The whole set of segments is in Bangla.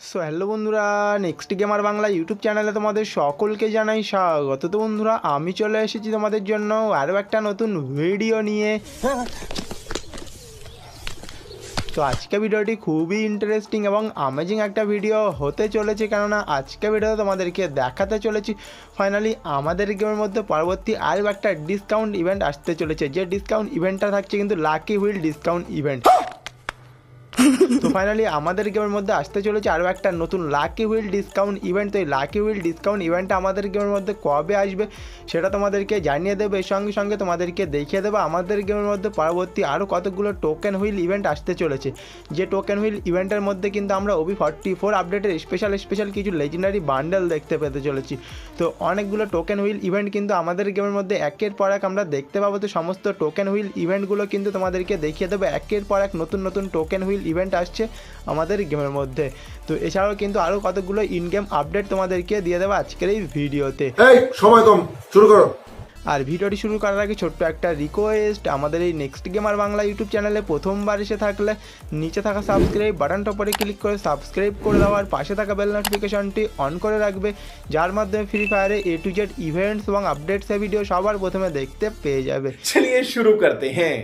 সো হ্যালো বন্ধুরা নেক্সট গেমার বাংলা ইউটিউব চ্যানেলে তোমাদের সকলকে জানাই স্বাগত। তো বন্ধুরা, আমি চলে এসেছি তোমাদের জন্য আরও একটা নতুন ভিডিও নিয়ে। তো আজকে ভিডিওটি খুবই ইন্টারেস্টিং এবং অ্যামেজিং একটা ভিডিও হতে চলেছে, কেননা আজকে ভিডিওতে তোমাদেরকে দেখাতে চলেছি। ফাইনালি আমাদের গেমের মধ্যে পরবর্তী আরও একটা ডিসকাউন্ট ইভেন্ট আসতে চলেছে। যে ডিসকাউন্ট ইভেন্টটা থাকছে কিন্তু লাকি হুইল ডিসকাউন্ট ইভেন্ট তো ফাইনালি আমাদের গেমের মধ্যে আসতে চলেছে আরও একটা নতুন লাকি হুইল ডিসকাউন্ট ইভেন্ট তো এই লাকি হুইল ডিসকাউন্ট ইভেন্টটা আমাদের গেমের মধ্যে কবে আসবে সেটা তোমাদেরকে জানিয়ে দেবে। এর সঙ্গে সঙ্গে তোমাদেরকে দেখিয়ে দেবে আমাদের গেমের মধ্যে পরবর্তী আরও কতগুলো টোকেন হুইল ইভেন্ট আসতে চলেছে। যে টোকেন হুইল ইভেন্টের মধ্যে কিন্তু আমরা ওবি ফর্টি ফোর আপডেটের স্পেশাল স্পেশাল কিছু লেজেন্ডারি বান্ডেল দেখতে পেতে চলেছি। তো অনেকগুলো টোকেন হুইল ইভেন্ট কিন্তু আমাদের গেমের মধ্যে একের পর এক আমরা দেখতে পাবো। তো সমস্ত টোকেন হুইল ইভেন্টগুলো কিন্তু তোমাদেরকে দেখিয়ে দেবে। একের পর এক নতুন নতুন টোকেন হুইল ইভেন্ট আসছে আমাদের গেমের মধ্যে। তো এছাড়াও কিন্তু আরও কতগুলো ইন গেম আপডেট তোমাদেরকে দিয়ে দেবো আজকের এই ভিডিওতে সময় কম শুরু করো। আর ভিডিওটি শুরু করার আগে ছোট্ট একটা রিকোয়েস্ট আমাদের এই নেক্সট গেমার বাংলা ইউটিউব চ্যানেলে প্রথমবার এসে থাকলে নিচে থাকা সাবস্ক্রাইব বাটনটা উপরে ক্লিক করে সাবস্ক্রাইব করে দেওয়ার পাশে থাকা বেল নোটিফিকেশনটি অন করে রাখবে যার মাধ্যমে ফ্রি ফায়ারে এ টু জেড ইভেন্টস এবং আপডেটসের ভিডিও সবার প্রথমে দেখতে পেয়ে যাবে। চলিয়ে শুরু করতে হ্যাঁ।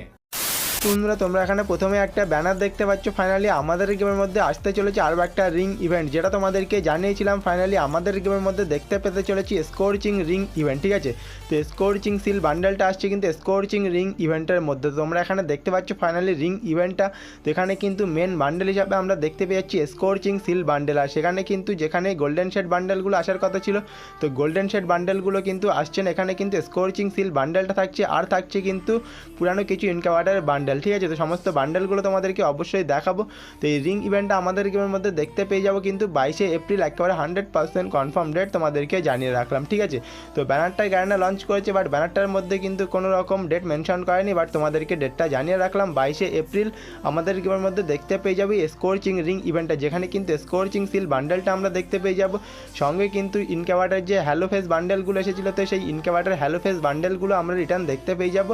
বন্ধুরা, তোমরা এখানে প্রথমে একটা ব্যানার দেখতে পাচ্ছ। ফাইনালি আমাদের গেমের মধ্যে আসতে চলেছে আরও একটা রিং ইভেন্ট যেটা তোমাদেরকে জানিয়েছিলাম। ফাইনালি আমাদের গেমের মধ্যে দেখতে পেতে চলেছি স্কোরচিং রিং ইভেন্ট ঠিক আছে? তো স্কোরচিং সিল বান্ডেলটা আসছে কিন্তু স্কোরচিং রিং ইভেন্টের মধ্যে। তোমরা এখানে দেখতে পাচ্ছ ফাইনালি রিং ইভেন্টটা তো এখানে কিন্তু মেন বান্ডেল হিসাবে আমরা দেখতে পেয়ে যাচ্ছি স্কোরচিং সিল বান্ডেল আর সেখানে কিন্তু যেখানে গোল্ডেন শেড বান্ডেলগুলো আসার কথা ছিল, তো গোল্ডেন শেড বান্ডেলগুলো কিন্তু আসছে না। এখানে কিন্তু স্কোরচিং সিল বান্ডেলটা থাকছে, আর থাকছে কিন্তু পুরানো কিছু ইনকাভার্টার বান্ডেল ঠিক আছে? তো সমস্ত বান্ডেলগুলো তোমাদেরকে অবশ্যই দেখাবো। তো এই রিং ইভেন্টটা আমাদের গেমের মধ্যে দেখতে পেয়ে যাব কিন্তু বাইশে এপ্রিল একেবারে হান্ড্রেড পার্সেন্ট কনফার্ম ডেট তোমাদেরকে জানিয়ে রাখলাম, ঠিক আছে? তো ব্যানারটাই গায়না লঞ্চ করেছে বাট ব্যানারটার মধ্যে কিন্তু কোনো রকম ডেট মেনশন করেনি বাট তোমাদেরকে ডেটটা জানিয়ে রাখলাম। বাইশে এপ্রিল আমাদের গেমের মধ্যে দেখতে পেয়ে যাবে স্কোরচিং রিং ইভেন্টটা যেখানে কিন্তু স্কোরচিং সিল বান্ডেলটা আমরা দেখতে পেয়ে যাব। সঙ্গে কিন্তু ইনকাভার্টার যে হ্যালো ফেস বান্ডেলগুলো এসেছিল, তো সেই ইনকাভার্টার হ্যালো ফেস বান্ডেলগুলো আমরা রিটার্ন দেখতে পেয়ে যাব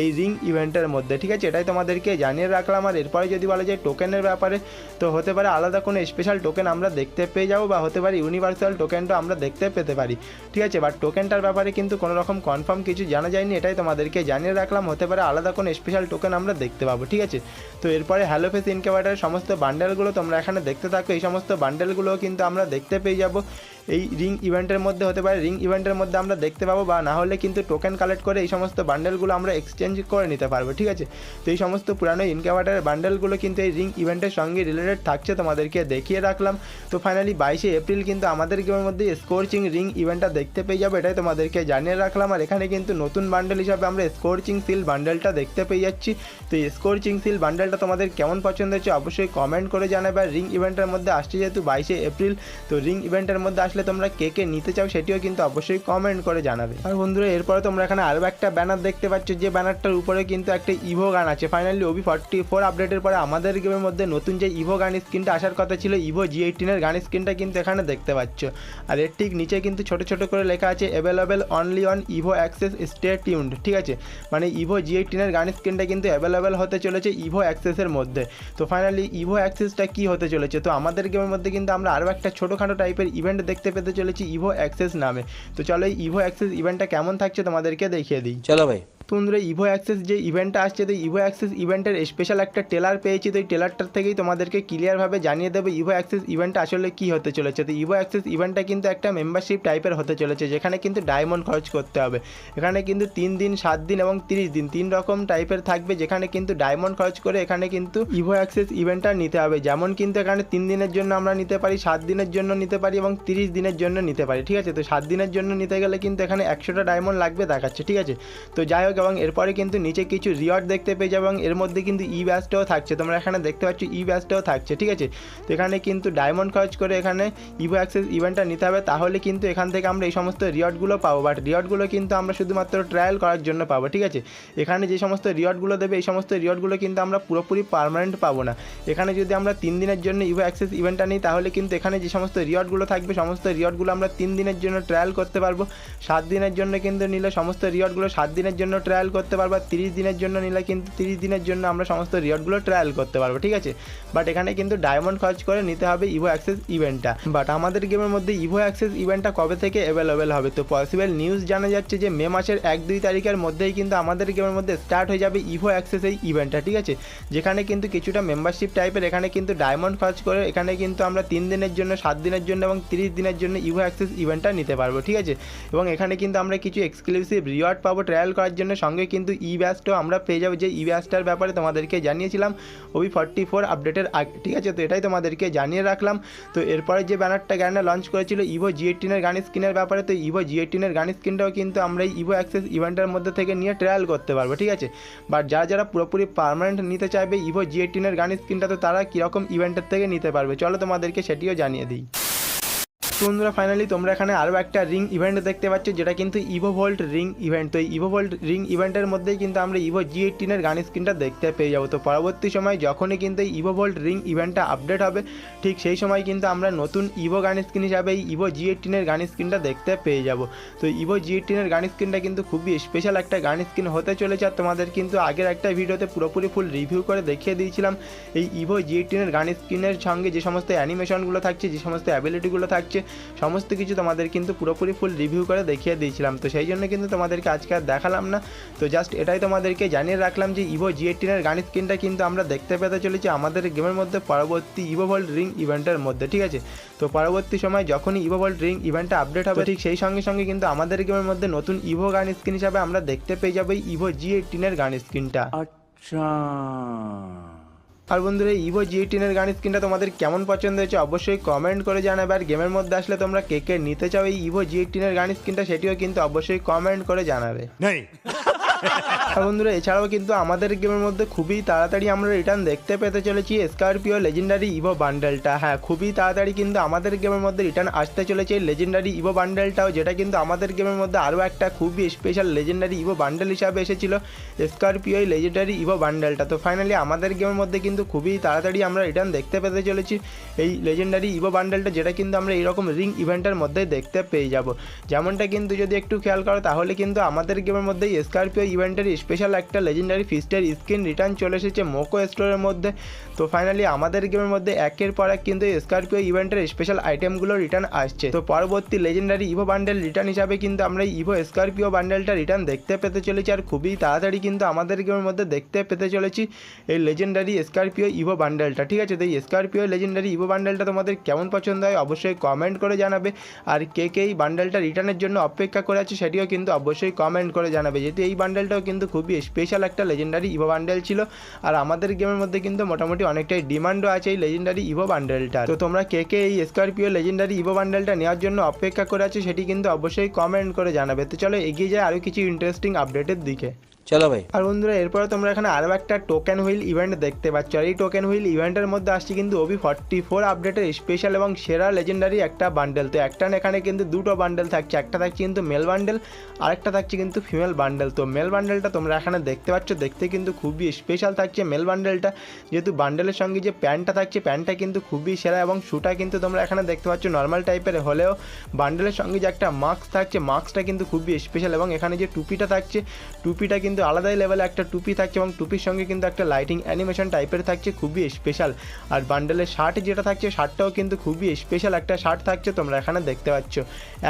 এই রিং ইভেন্টের মধ্যে, ঠিক আছে? এটাই তোমাদেরকে জানিয়ে রাখলাম। আর এরপরে যদি বলা যায় টোকেনের ব্যাপারে, তো হতে পারে আলাদা কোনো স্পেশাল টোকেন আমরা দেখতে পেয়ে যাব বা হতে পারে ইউনিভার্সাল টোকেনটা আমরা দেখতে পেতে পারি। ঠিক আছে? বাট টোকেনটার ব্যাপারে কিন্তু কোনো রকম কনফার্ম কিছু জানা যায়নি, এটাই তোমাদেরকে জানিয়ে রাখলাম। হতে পারে আলাদা কোনো স্পেশাল টোকেন আমরা দেখতে পাবো। ঠিক আছে? তো এরপরে হ্যালো ফেস ইনকেভার্টারের সমস্ত বান্ডেলগুলো তোমরা এখানে দেখতে থাকো। এই সমস্ত বান্ডেলগুলো কিন্তু আমরা দেখতে পেয়ে যাব। এই রিং ইভেন্টের মধ্যে হতে পারে রিং ইভেন্টের মধ্যে আমরা দেখতে পাবো বা না হলে কিন্তু টোকেন কালেক্ট করে এই সমস্ত বান্ডেলগুলো আমরা এক্সচেঞ্জ করে নিতে পারব। ঠিক আছে? তো এই সমস্ত পুরানো ইনকাভার্টারের বান্ডেলগুলো কিন্তু এই রিং ইভেন্টের সঙ্গে রিলেটেড থাকছে, তোমাদেরকে দেখিয়ে রাখলাম। তো ফাইনালি বাইশে এপ্রিল কিন্তু আমাদের গেমের মধ্যে স্কোরচিং রিং ইভেন্টটা দেখতে পেয়ে যাব, এটাই তোমাদেরকে জানিয়ে রাখলাম। আর এখানে কিন্তু নতুন বান্ডেল হিসাবে আমরা স্কোরচিং সিল বান্ডেলটা দেখতে পেয়ে যাচ্ছি। তো স্কোরচিং সিল বান্ডেলটা তোমাদের কেমন পছন্দ হচ্ছে অবশ্যই কমেন্ট করে জানাবে। আর রিং ইভেন্টের মধ্যে আসছে যেহেতু বাইশে এপ্রিল, তো রিং ইভেন্টের মধ্যে আসলে তোমরা কে কে নিতে চাও সেটিও কিন্তু অবশ্যই কমেন্ট করে জানাবে। আর বন্ধুরা, এরপরে তোমরা এখানে আরও একটা ব্যানার দেখতে পাচ্ছ, যে ব্যানারটার উপরে কিন্তু একটা ইভো গান আছে। আছে। ফাইনালি ওবি ফর্টি ফোর আপডেটের পরে আমাদের গেমের মধ্যে নতুন যে ইভো গান স্ক্রিনটা আসার কথা ছিল ইভো জি এইটিনের গান স্ক্রিনটা কিন্তু এখানে দেখতে পাচ্ছ। আর এর ঠিক নিচে কিন্তু ছোট ছোট করে লেখা আছে available only on Evo access stay tuned ঠিক আছে? মানে ইভো জি এইটিনের গান স্ক্রিনটা কিন্তু অ্যাভেলেবেল হতে চলেছে ইভো অ্যাক্সেসের মধ্যে। তো ফাইনালি ইভো অ্যাক্সেসটা কি হতে চলেছে? তো আমাদের গেমের মধ্যে কিন্তু আমরা আরও একটা ছোটোখাটো টাইপের ইভেন্ট দেখতে পেতে চলেছি ইভো অ্যাক্সেস নামে। তো চলো এই ইভো অ্যাক্সেস ইভেন্টটা কেমন থাকছে তোমাদেরকে দেখিয়ে দিই। চলো ভাই। তো বন্ধুরা ইভো অ্যাক্সেস যে ইভেন্টটা আসছে, তো ইভো অ্যাক্সেস ইভেন্টের স্পেশাল একটা টেলার পেয়েছি। তো এই টেলারটার থেকেই তোমাদেরকে ক্লিয়ারভাবে জানিয়ে দেবো ইভো অ্যাক্সেস ইভেন্টটা আসলে কী হতে চলেছে। তো ইভো অ্যাক্সেস ইভেন্টটা কিন্তু একটা মেম্বারশিপ টাইপের হতে চলেছে, যেখানে কিন্তু ডায়মন্ড খরচ করতে হবে। এখানে কিন্তু তিন দিন, সাত দিন এবং তিরিশ দিন, তিন রকম টাইপের থাকবে, যেখানে কিন্তু ডায়মন্ড খরচ করে এখানে কিন্তু ইভো অ্যাক্সেস ইভেন্টটা নিতে হবে। যেমন কিন্তু এখানে তিন দিনের জন্য আমরা নিতে পারি, সাত দিনের জন্য নিতে পারি এবং তিরিশ দিনের জন্য নিতে পারি, ঠিক আছে? তো সাত দিনের জন্য নিতে গেলে কিন্তু এখানে একশোটা ডায়মন্ড লাগবে, দেখাচ্ছে, ঠিক আছে? তো যাই হোক এবং এরপরে কিন্তু নিচে কিছু রিওয়ার্ড দেখতে পেয়ে যাবে এবং এর মধ্যে কিন্তু ই ব্যাসটাও থাকছে। তোমরা এখানে দেখতে পাচ্ছ ই ব্যাসটাও থাকছে, ঠিক আছে? তো এখানে কিন্তু ডায়মন্ড খরচ করে এখানে ইভো অ্যাক্সেস ইভেন্টটা নিতে হবে। তাহলে কিন্তু এখান থেকে আমরা এই সমস্ত রিওয়ার্ডগুলো পাবো। বাট রিওয়ার্ডগুলো কিন্তু আমরা শুধুমাত্র ট্রায়াল করার জন্য পাবো, ঠিক আছে? এখানে যে সমস্ত রিওয়ার্ডগুলো দেবে, এই সমস্ত রিওয়ার্ডগুলো কিন্তু আমরা পুরোপুরি পারমানেন্ট পাবো না। এখানে যদি আমরা তিন দিনের জন্য ইভো অ্যাক্সেস ইভেন্টটা নিই, তাহলে কিন্তু এখানে যে সমস্ত রিওয়ার্ডগুলো থাকবে, সমস্ত রিওয়ার্ডগুলো আমরা তিন দিনের জন্য ট্রায়াল করতে পারব। সাত দিনের জন্য কিন্তু নিলে সমস্ত রিওয়ার্ডগুলো সাত দিনের জন্য ট্রায়াল করতে পারব, তিরিশ দিনের জন্য নিলে কিন্তু তিরিশ দিনের জন্য আমরা সমস্ত রিওয়ার্ডগুলো ট্রায়াল করতে পারব, ঠিক আছে? বাট এখানে কিন্তু ডায়মন্ড খরচ করে নিতে হবে ইভো অ্যাক্সেস ইভেন্টটা বাট আমাদের গেমের মধ্যে ইভো অ্যাক্সেস ইভেন্টটা কবে থেকে অ্যাভেলেবেল হবে? তো পসিবল নিউজ জানা যাচ্ছে যে মে মাসের এক দুই তারিখের মধ্যেই কিন্তু আমাদের গেমের মধ্যে স্টার্ট হয়ে যাবে ইভো অ্যাক্সেস এই ইভেন্টটা ঠিক আছে? যেখানে কিন্তু কিছুটা মেম্বারশিপ টাইপের এখানে কিন্তু ডায়মন্ড খরচ করে এখানে কিন্তু আমরা তিন দিনের জন্য, সাত দিনের জন্য এবং তিরিশ দিনের জন্য ইভো অ্যাক্সেস ইভেন্টটা নিতে পারব, ঠিক আছে? এবং এখানে কিন্তু আমরা কিছু এক্সক্লুসিভ রিওয়ার্ড পাবো ট্রায়াল করার জন্য। সঙ্গে কিন্তু ই ব্যাসটাও আমরা পেয়ে যাব। যে ই ব্যাসটার ব্যাপারে তোমাদেরকে জানিয়েছিলাম, ওই ফর্টি ফোর আপডেটের আগে, ঠিক আছে? তো এটাই তোমাদেরকে জানিয়ে রাখলাম। তো এরপরে যে ব্যানারটা গ্যান্ডা লঞ্চ করেছিল ইভো জি এইটিনের গান স্ক্রিনের ব্যাপারে, তো ইভো জি এইটিনের গান স্ক্রিনটাও কিন্তু আমরা এই ইভো অ্যাক্সেস ইভেন্টের মধ্যে থেকে নিয়ে ট্রায়াল করতে পারব, ঠিক আছে? বাট যারা যারা পুরোপুরি পার্মানেন্ট নিতে চাইবে ইভো জি এইটিনের গান স্ক্রিনটা তো তারা কীরকম ইভেন্টের থেকে নিতে পারবে? চলো তোমাদেরকে সেটিও জানিয়ে দিই। বন্ধুরা ফাইনালি তোমরা এখানে আরও একটা রিং ইভেন্ট দেখতে পাচ্ছ, যেটা কিন্তু ইভো ভোল্ট রিং ইভেন্ট তো এই ইভো ভোল্ট রিং ইভেন্টের মধ্যেই কিন্তু আমরা ইভো জি এইটিনের গান স্ক্রিনটা দেখতে পেয়ে যাব। তো পরবর্তী সময় যখনই কিন্তু এই ইভো ভোল্ট রিং ইভেন্টটা আপডেট হবে, ঠিক সেই সময় কিন্তু আমরা নতুন ইভো গান স্ক্রিন হিসাবে এই ইভো জি এইটিনের গান স্ক্রিনটা দেখতে পেয়ে যাব। তো ইভো জি এইটিনের গান স্ক্রিনটা কিন্তু খুবই স্পেশাল একটা গান স্ক্রিন হতে চলেছে, আর তোমাদের কিন্তু আগের একটা ভিডিওতে পুরোপুরি ফুল রিভিউ করে দেখিয়ে দিয়েছিলাম, এই ইভো জি এইটিনের গান স্ক্রিনের সঙ্গে যে সমস্ত অ্যানিমেশনগুলো থাকছে, যে সমস্ত অ্যাবিলিটিগুলো থাকছে সমস্ত কিছু তোমাদের কিন্তু পুরোপুরি ফুল রিভিউ করে দেখিয়ে দিয়েছিলাম। তো সেই জন্য কিন্তু তোমাদেরকে আজকে আর দেখালাম না। তো জাস্ট এটাই তোমাদেরকে জানিয়ে রাখলাম যে ইভো জি এইটিনের গান স্ক্রিনটা কিন্তু আমরা দেখতে পেতে চলেছি আমাদের গেমের মধ্যে পরবর্তী ইভো ভোল্ট রিং ইভেন্টের মধ্যে, ঠিক আছে? তো পরবর্তী সময় যখনই ইভো ভোল্ট রিং ইভেন্টটা আপডেট হবে, ঠিক সেই সঙ্গে সঙ্গে কিন্তু আমাদের গেমের মধ্যে নতুন ইভো গান স্ক্রিন হিসাবে আমরা দেখতে পেয়ে যাব ইভো জি এইটিনের গান স্ক্রিনটা আচ্ছা। আর বন্ধুরা ইভো জি এইটিনের গান স্ক্রিনটা তোমাদের কেমন পছন্দ হয়েছে অবশ্যই কমেন্ট করে জানাবে। আর গেমের মধ্যে আসলে তোমরা কে কে নিতে চাও এই ইভো জি এইটিনের গান স্ক্রিনটা সেটিও কিন্তু অবশ্যই কমেন্ট করে জানাবে। বন্ধুরা, এছাড়াও কিন্তু আমাদের গেমের মধ্যে খুবই তাড়াতাড়ি আমরা রিটার্ন দেখতে পেতে চলেছি স্করপিও লেজেন্ডারি ইভো বান্ডেলটা হ্যাঁ খুবই তাড়াতাড়ি কিন্তু আমাদের গেমের মধ্যে রিটার্ন আসতে চলেছে লেজেন্ডারি ইভো বান্ডেলটাও যেটা কিন্তু আমাদের গেমের মধ্যে আরও একটা খুবই স্পেশাল লেজেন্ডারি ইভো বান্ডেল হিসাবে এসেছিল স্করপিও লেজেন্ডারি ইভো বান্ডেলটা তো ফাইনালি আমাদের গেমের মধ্যে কিন্তু খুবই তাড়াতাড়ি আমরা রিটার্ন দেখতে পেতে চলেছি এই লেজেন্ডারি ইভো বান্ডেলটা যেটা কিন্তু আমরা এইরকম রিং ইভেন্টের মধ্যে দেখতে পেয়ে যাব। যেমনটা কিন্তু যদি একটু খেয়াল করো, তাহলে কিন্তু আমাদের গেমের মধ্যে স্করপিও ইভেন্টের স্পেশাল একটা লেজেন্ডারি ফিস্টের স্ক্রিন রিটার্ন চলে এসেছে মোকো স্টোরের মধ্যে। তো ফাইনালি আমাদের গেমের মধ্যে একের পর এক কিন্তু স্করপিও ইভেন্টের স্পেশাল আইটেমগুলো রিটার্ন আসছে। তো পরবর্তী লেজেন্ডারি ইভো বান্ডেল রিটার্ন হিসাবে কিন্তু আমরা ইভো স্করপিও বান্ডেলটা রিটার্ন দেখতে পেতে চলেছি আর খুবই তাড়াতাড়ি কিন্তু আমাদের গেমের মধ্যে দেখতে পেতে চলেছি এই লেজেন্ডারি স্করপিও ইভো বান্ডেলটা ঠিক আছে, তো এই স্করপিও লেজেন্ডারি ইভো বান্ডেলটা তোমাদের কেমন পছন্দ হয় অবশ্যই কমেন্ট করে জানাবে। আর কে কে এই বান্ডেলটা রিটার্নের জন্য অপেক্ষা করে আছে সেটিও কিন্তু অবশ্যই কমেন্ট করে জানাবে। যেহেতু এই বান্ডেলটাও কিন্তু খুবই স্পেশাল একটা লেজেন্ডারি ইভো বান্ডেল ছিল। আর আমাদের গেমের মধ্যে কিন্তু মোটামুটি অনেকটাই ডিমান্ডও আছে এই লেজেন্ডারি ইভো বান্ডেলটা তো তোমরা কে কে এই স্করপিও লেজেন্ডারি ইভো বান্ডেলটা নেওয়ার জন্য অপেক্ষা করে আছে সেটি কিন্তু অবশ্যই কমেন্ট করে জানাবে। তো চলো এগিয়ে যায় আরও কিছু ইন্টারেস্টিং আপডেটের দিকে। চলো ভাই। আর বন্ধুরা, এরপরে তোমরা এখানে আরও একটা টোকেন হুইল ইভেন্ট দেখতে পাচ্ছ। আর এই টোকেন হুইল ইভেন্টের মধ্যে আসছে কিন্তু ওবি ফর্টি ফোর আপডেটের স্পেশাল এবং সেরা লেজেন্ডারি একটা বান্ডেল তো একটা এখানে কিন্তু দুটো বান্ডেল থাকছে। একটা থাকছে কিন্তু মেল বান্ডেল আরেকটা থাকছে কিন্তু ফিমেল বান্ডেল তো মেল বান্ডেলটা তোমরা এখানে দেখতে পাচ্ছ। দেখতে কিন্তু খুবই স্পেশাল থাকছে মেল বান্ডেলটা যেহেতু বান্ডেলের সঙ্গে যে প্যান্টটা থাকছে, প্যান্টটা কিন্তু খুবই সেরা এবং শুটা কিন্তু তোমরা এখানে দেখতে পাচ্ছ নর্মাল টাইপের হলেও বান্ডেলের সঙ্গে যে একটা মাস্ক থাকছে মাস্কটা কিন্তু খুবই স্পেশাল এবং এখানে যে টুপিটা থাকছে, টুপিটা কিন্তু আলাদাই লেভেলে একটা টুপি থাকছে এবং টুপির সঙ্গে কিন্তু একটা লাইটিং অ্যানিমেশন টাইপের থাকছে, খুবই স্পেশাল আর বান্ডেলের শার্ট যেটা থাকছে শার্টটাও কিন্তু খুবই স্পেশাল একটা শার্ট থাকছে, তোমরা এখানে দেখতে পাচ্ছ।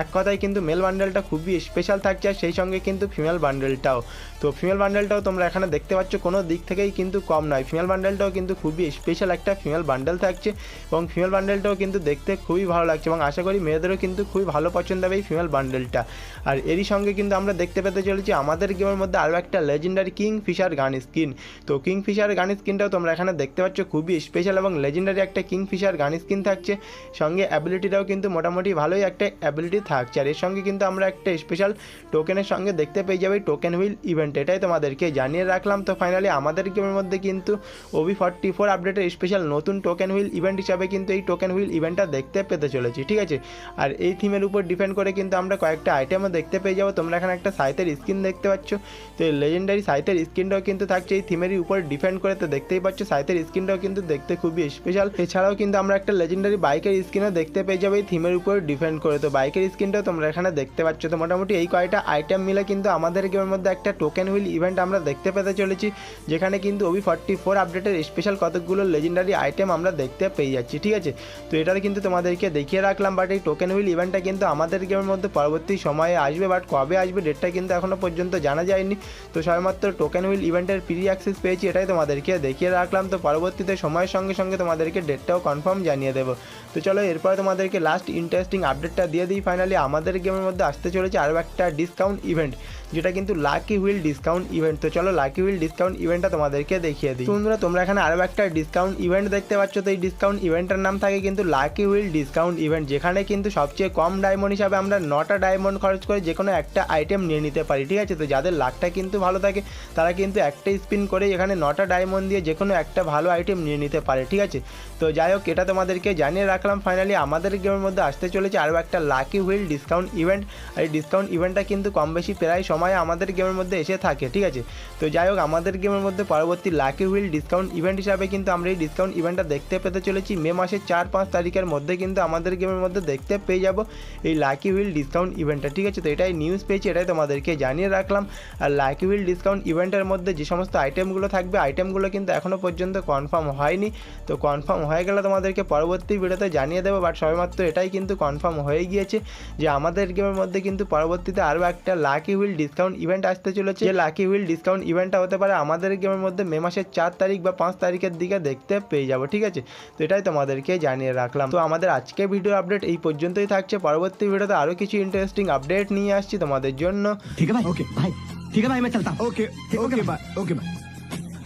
এক কথায় কিন্তু মেল বান্ডেলটা খুবই স্পেশাল থাকছে, আর সেই সঙ্গে কিন্তু ফিমেল বান্ডেলটাও তো ফিমেল বান্ডেলটাও তোমরা এখানে দেখতে পাচ্ছ, কোনো দিক থেকেই কিন্তু কম নয়। ফিমেল বান্ডেলটাও কিন্তু খুবই স্পেশাল একটা ফিমেল বান্ডেল থাকছে, এবং ফিমেল বান্ডেলটাও কিন্তু দেখতে খুবই ভালো লাগছে, এবং আশা করি মেয়েদেরও কিন্তু খুবই ভালো পছন্দ হবে এই ফিমেল বান্ডেলটা আর এরই সঙ্গে কিন্তু আমরা দেখতে পেতে চলেছি, আমাদের গেমের মধ্যে আরও একটা legendary kingfisher gun skin তো কিং ফিশার গান স্কিনটাও তোমরা এখানে দেখতে পাচ্ছ, খুবই স্পেশাল এবং লেজেন্ডারি একটা কিং ফিশার গান স্কিন থাকছে। সঙ্গে অ্যাবিলিটিটাও কিন্তু মোটামুটি ভালোই একটা অ্যাবিলিটি থাকছে। আর এর সঙ্গে কিন্তু আমরা একটা স্পেশাল টোকেনের সঙ্গে দেখতে পেয়ে যাবে টোকেন হুইল ইভেন্ট এটাই তোমাদেরকে জানিয়ে রাখলাম। তো ফাইনালি আমাদের গেমের মধ্যে কিন্তু ওবি ফর্টি ফোর আপডেটের স্পেশাল নতুন টোকেন হুইল ইভেন্ট হিসাবে কিন্তু এই টোকেন হুইল ইভেন্টটা দেখতে পেতে চলেছি, ঠিক আছে? আর এই থিমের উপর ডিপেন্ড করে কিন্তু আমরা কয়েকটা আইটেমও দেখতে পেয়ে যাব। তোমরা এখানে একটা সাইতের স্ক্রিন দেখতে পাচ্ছ। তো এই লেজেন্ডারি সাইতের স্কিনটাও কিন্তু থাকছে। এই থিমের উপর ডিপেন্ড করে তো দেখতেই পাচ্ছ সাইতের স্কিনটাও কিন্তু দেখতে খুবই স্পেশাল এছাড়াও কিন্তু আমরা একটা লেজেন্ডারি বাইকের স্কিনও দেখতে পেয়ে যাব, এই থিমের উপর ডিপেন্ড করে। তো বাইকের স্কিনটাও তোমরা এখানে দেখতে পাচ্ছ। তো মোটামুটি এই কয়টা আইটেম মিলে কিন্তু আমাদের গেমের মধ্যে একটা টোকেন হুইল ইভেন্ট আমরা দেখতে পেতে চলেছি, যেখানে কিন্তু ওবি ফর্টি ফোর আপডেটের স্পেশাল কতগুলো লেজেন্ডারি আইটেম আমরা দেখতে পেয়ে যাচ্ছি, ঠিক আছে? তো এটা কিন্তু তোমাদেরকে দেখিয়ে রাখলাম বাট এই টোকেন হুইল ইভেন্টটা কিন্তু আমাদের গেমের মধ্যে পরবর্তী সময়ে আসবে বাট কবে আসবে ডেটটা কিন্তু এখনও পর্যন্ত জানা যায়নি। তো সবেমাত্র টোকেন হুইল ইভেন্টের প্রি অ্যাক্সেস পেয়েছি, এটাই তোমাদেরকে দেখিয়ে রাখলাম। তো পরবর্তীতে সময়ের সঙ্গে সঙ্গে তোমাদেরকে ডেটটাও কনফার্ম জানিয়ে দেবো। তো চলো এরপরে তোমাদেরকে লাস্ট ইন্টারেস্টিং আপডেটটা দিয়ে দিই। ফাইনালি আমাদের গেমের মধ্যে আসতে চলেছে আরও একটা ডিসকাউন্ট ইভেন্ট যেটা কিন্তু লাকি হুইল ডিসকাউন্ট ইভেন্ট তো চলো লাকি হুইল ডিসকাউন্ট ইভেন্টটা তোমাদেরকে দেখিয়ে দিই। বন্ধুরা, তোমরা এখানে আরও একটা ডিসকাউন্ট ইভেন্ট দেখতে পাচ্ছ। তো এই ডিসকাউন্ট ইভেন্টের নাম থাকে কিন্তু লাকি হুইল ডিসকাউন্ট ইভেন্ট যেখানে কিন্তু সবচেয়ে কম ডায়মন্ড হিসাবে আমরা নটা ডায়মন্ড খরচ করে যে কোনো একটা আইটেম নিয়ে নিতে পারি। ঠিক আছে? তো যাদের লাকটা কিন্তু ভালো থাকে, তারা কিন্তু একটা স্পিন করে এখানে নটা ডায়মন্ড দিয়ে যে কোনো একটা ভালো আইটেম নিয়ে নিতে পারে, ঠিক আছে? তো যাই হোক, এটা তোমাদেরকে জানিয়ে রাখলাম ফাইনালি আমাদের গেমের মধ্যে আসতে চলেছে আরও একটা লাকি হুইল ডিসকাউন্ট ইভেন্ট আর এই ডিসকাউন্ট ইভেন্টটা কিন্তু কম বেশি প্রায় সময় আমাদের গেমের মধ্যে এসে থাকে, ঠিক আছে? তো যাই হোক, আমাদের গেমের মধ্যে পরবর্তী লাকি হুইল ডিসকাউন্ট ইভেন্ট হিসাবে কিন্তু আমরা এই ডিসকাউন্ট ইভেন্টটা দেখতে পেতে চলেছি। মে মাসের চার পাঁচ তারিখের মধ্যে কিন্তু আমাদের গেমের মধ্যে দেখতে পেয়ে যাব এই লাকি হুইল ডিসকাউন্ট ইভেন্টটা ঠিক আছে? তো এটাই নিউজ পেয়েছি, এটাই তোমাদেরকে জানিয়ে রাখলাম। আর লাকি রিভিল ডিসকাউন্ট ইভেন্টের মধ্যে যে সমস্ত আইটেমগুলো থাকবে আইটেমগুলো কিন্তু এখনও পর্যন্ত কনফার্ম হয়নি। তো কনফার্ম হয়ে গেলে তোমাদেরকে পরবর্তী ভিডিওতে জানিয়ে দেবো বাট সবেমাত্র এটাই কিন্তু কনফার্ম হয়ে গিয়েছে যে আমাদের গেমের মধ্যে কিন্তু পরবর্তীতে আরও একটা লাকি হুইল ডিসকাউন্ট ইভেন্ট আসতে চলেছে। যে লাকি হুইল ডিসকাউন্ট ইভেন্টটা হতে পারে আমাদের গেমের মধ্যে মে মাসের চার তারিখ বা পাঁচ তারিখের দিকে দেখতে পেয়ে যাব, ঠিক আছে? তো এটাই তোমাদেরকে জানিয়ে রাখলাম। তো আমাদের আজকে ভিডিও আপডেট এই পর্যন্তই থাকছে। পরবর্তী ভিডিওতে আরও কিছু ইন্টারেস্টিং আপডেট নিয়ে আসছি তোমাদের জন্য। ঠিক আছে ওকে বাই ठीक है भाई मैं चलता हूँ okay okay bye okay bye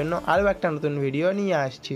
জন্য আরও একটা নতুন ভিডিও নিয়ে আসছি।